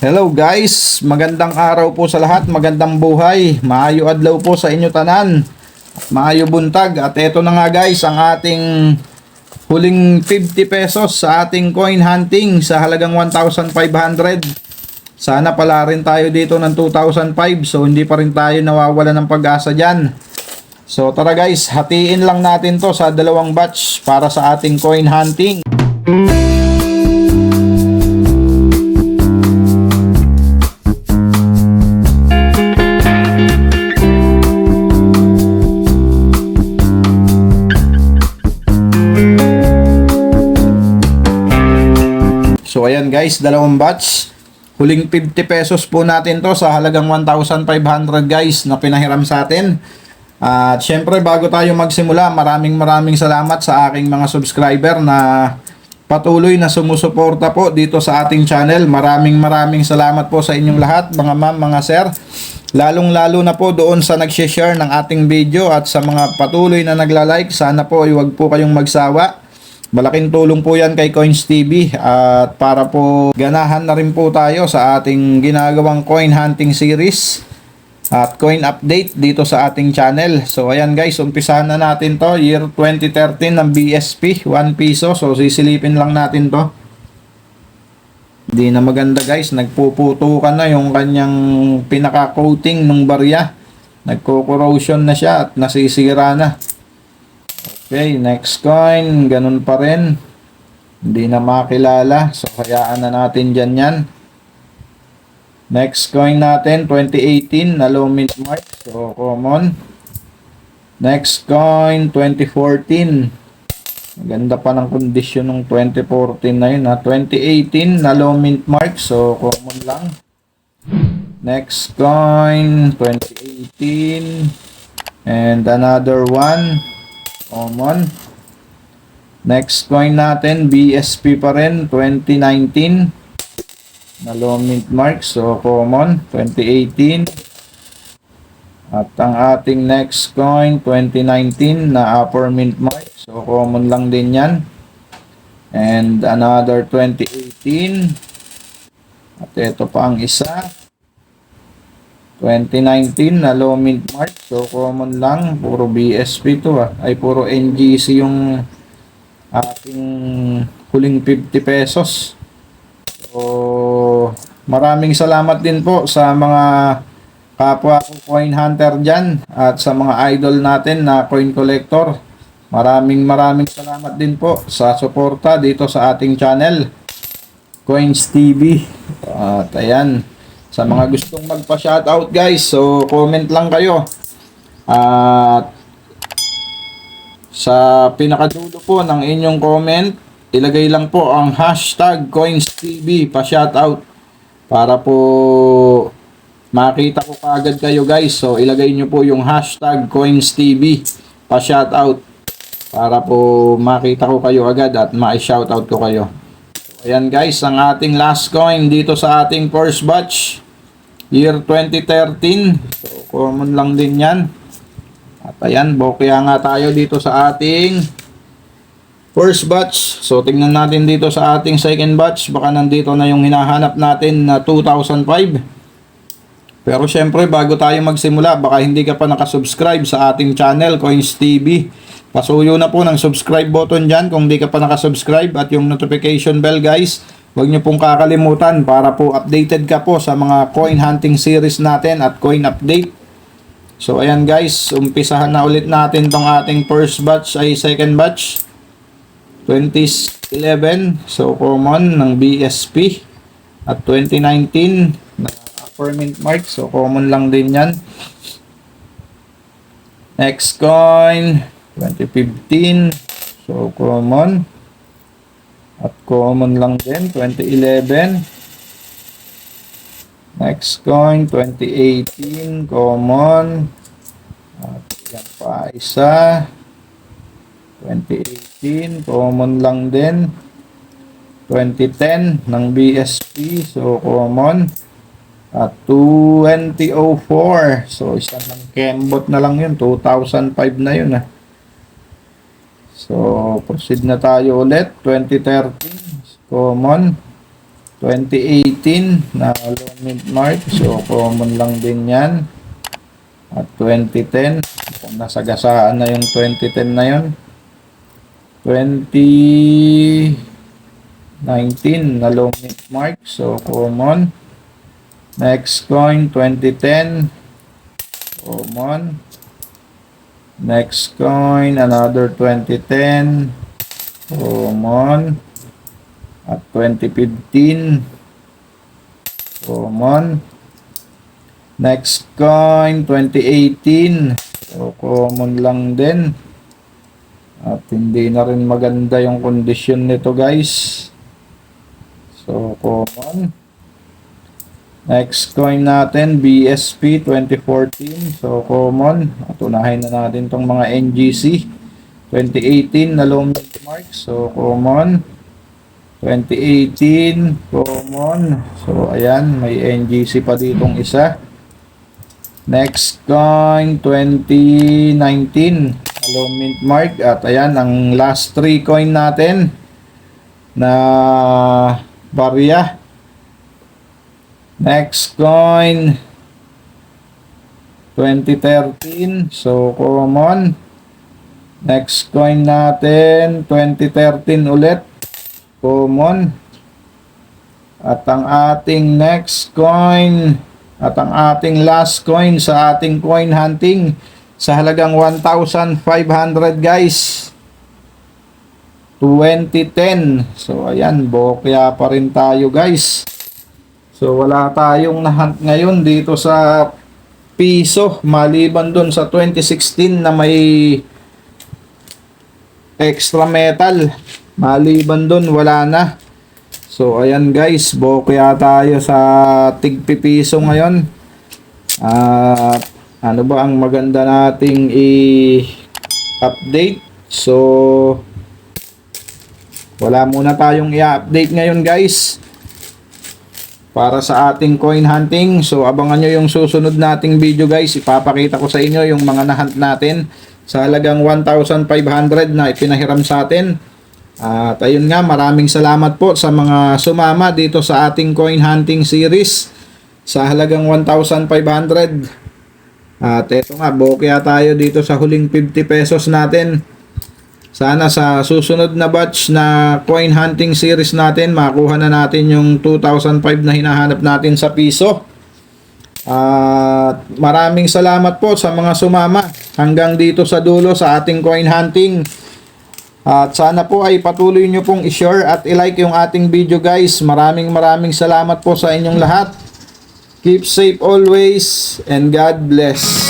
Hello guys, magandang araw po sa lahat, magandang buhay, maayo adlaw po sa inyo tanan, maayo buntag. At eto na nga guys, ang ating huling 50 pesos sa ating coin hunting sa halagang 1,500. Sana pala rin tayo dito ng 2,005 so hindi pa rin tayo nawawala ng pag-asa dyan. So tara guys, hatiin lang natin to sa dalawang batch para sa ating coin hunting. Guys, dalawang batch. Huling 50 pesos po natin to sa halagang 1,500 guys na pinahiram sa atin. At syempre bago tayo magsimula, maraming maraming salamat sa aking mga subscriber na patuloy na sumusuporta po dito sa ating channel. Maraming maraming salamat po sa inyong lahat mga ma'am, mga sir. Lalong lalo na po doon sa nag-share ng ating video at sa mga patuloy na nagla-like. Sana po ay huwag po kayong magsawa. Malaking tulong po yan kay Coins TV at para po ganahan na rin po tayo sa ating ginagawang coin hunting series at coin update dito sa ating channel. So ayan guys, umpisahan na natin to year 2013 ng BSP 1 piso. So sisilipin lang natin to. Hindi na maganda guys, nagpuputukan na yung kanyang pinaka-coating ng barya. Nagko-corrosion na siya at nasisira na. Okay, next coin, ganun pa rin. Hindi na makilala. So, hayaan na natin dyan yan. Next coin natin, 2018 na low mint mark. So, common. Next coin, 2014. Maganda pa ng kondisyon ng 2014 na yun. Ha? 2018 na low mint mark. So, common lang. Next coin, 2018. And another one. Common. Next coin natin, BSP pa rin, 2019. Na low mint mark, so common, 2018. At ang ating next coin, 2019 na upper mint mark, so common lang din yan. And another 2018. At ito pa ang isa. 2019 na low mint mark. So common lang, puro BSP to ah. Ay puro NGC yung ating huling 50 pesos. So maraming salamat din po sa mga kapwa coin hunter dyan at sa mga idol natin na coin collector. Maraming maraming salamat din po sa suporta dito sa ating channel. Coins TV. At ayan, sa mga gustong magpa-shoutout guys, so comment lang kayo. At sa pinakadulo po ng inyong comment, ilagay lang po ang hashtag CoinsTV pa-shoutout para po makita ko kaagad kayo guys. So ilagay nyo po yung hashtag CoinsTV pa-shoutout para po makita ko kayo agad at ma-shoutout ko kayo. Ayan guys, ang ating last coin dito sa ating first batch. Year 2013. So, common lang din yan. At ayan, bokya nga tayo dito sa ating first batch. So, tingnan natin dito sa ating second batch. Baka nandito na yung hinahanap natin na 2005. Pero syempre, bago tayo magsimula, baka hindi ka pa nakasubscribe sa ating channel, Coins TV. Pasuyo na po ng subscribe button dyan kung di ka pa nakasubscribe at yung notification bell guys. Huwag nyo pong kakalimutan para po updated ka po sa mga coin hunting series natin at coin update. So ayan guys, umpisahan na ulit natin tong ating first batch ay second batch. 2011, so common ng BSP. At 2019, na mint mark, so common lang din yan. Next coin, 2015. So, common. At common lang din, 2011. Next coin, 2018. Common. At yan pa isa. 2018. Common lang din. 2010 ng BSP. So, common. At 2004. So, isang ng Kembot na lang yun. 2005 na yun ah. So, proceed na tayo ulit. 2013. Common. 2018 na low mint mark. So, common lang din yan. At 2010. Kung nasagasaan na yung 2010 na yun. 2019 na low mint mark. So, common. Next coin, 2010. Common. Next coin, another 2010. Common. At 2015. Common. Next coin, 2018. So, common lang din. At hindi na rin maganda yung condition nito guys. So, common. Next coin natin, BSP 2014. So, common. At unahin na natin tong mga NGC. 2018 na low mark. So, common. 2018, common. So, ayan, may NGC pa ditong isa. Next coin, 2019, low mint mark. At ayan, ang last three coin natin na barya. Next coin, 2013. So, common. Next coin natin, 2013 ulit. Common. At ang ating next coin, at ang ating last coin sa ating coin hunting sa halagang 1,500 guys. 2010. So, ayan, bokya pa rin tayo guys. So wala tayong nahunt ngayon dito sa piso maliban dun sa 2016 na may extra metal. Maliban dun wala na. So ayan guys, bokya tayo sa tigpipiso ngayon. At ano ba ang maganda nating i-update? So wala muna tayong i-update ngayon guys para sa ating coin hunting. So abangan nyo yung susunod nating video guys. Ipapakita ko sa inyo yung mga nahunt natin sa halagang 1,500 na ipinahiram sa atin. At ayun nga, maraming salamat po sa mga sumama dito sa ating coin hunting series sa halagang 1,500. At eto nga, bokya tayo dito sa huling 50 pesos natin. Sana sa susunod na batch na coin hunting series natin, makuha na natin yung 2005 na hinahanap natin sa piso. At maraming salamat po sa mga sumama hanggang dito sa dulo sa ating coin hunting. At sana po ay patuloy nyo pong i-share at i-like yung ating video guys. Maraming maraming salamat po sa inyong lahat. Keep safe always and God bless.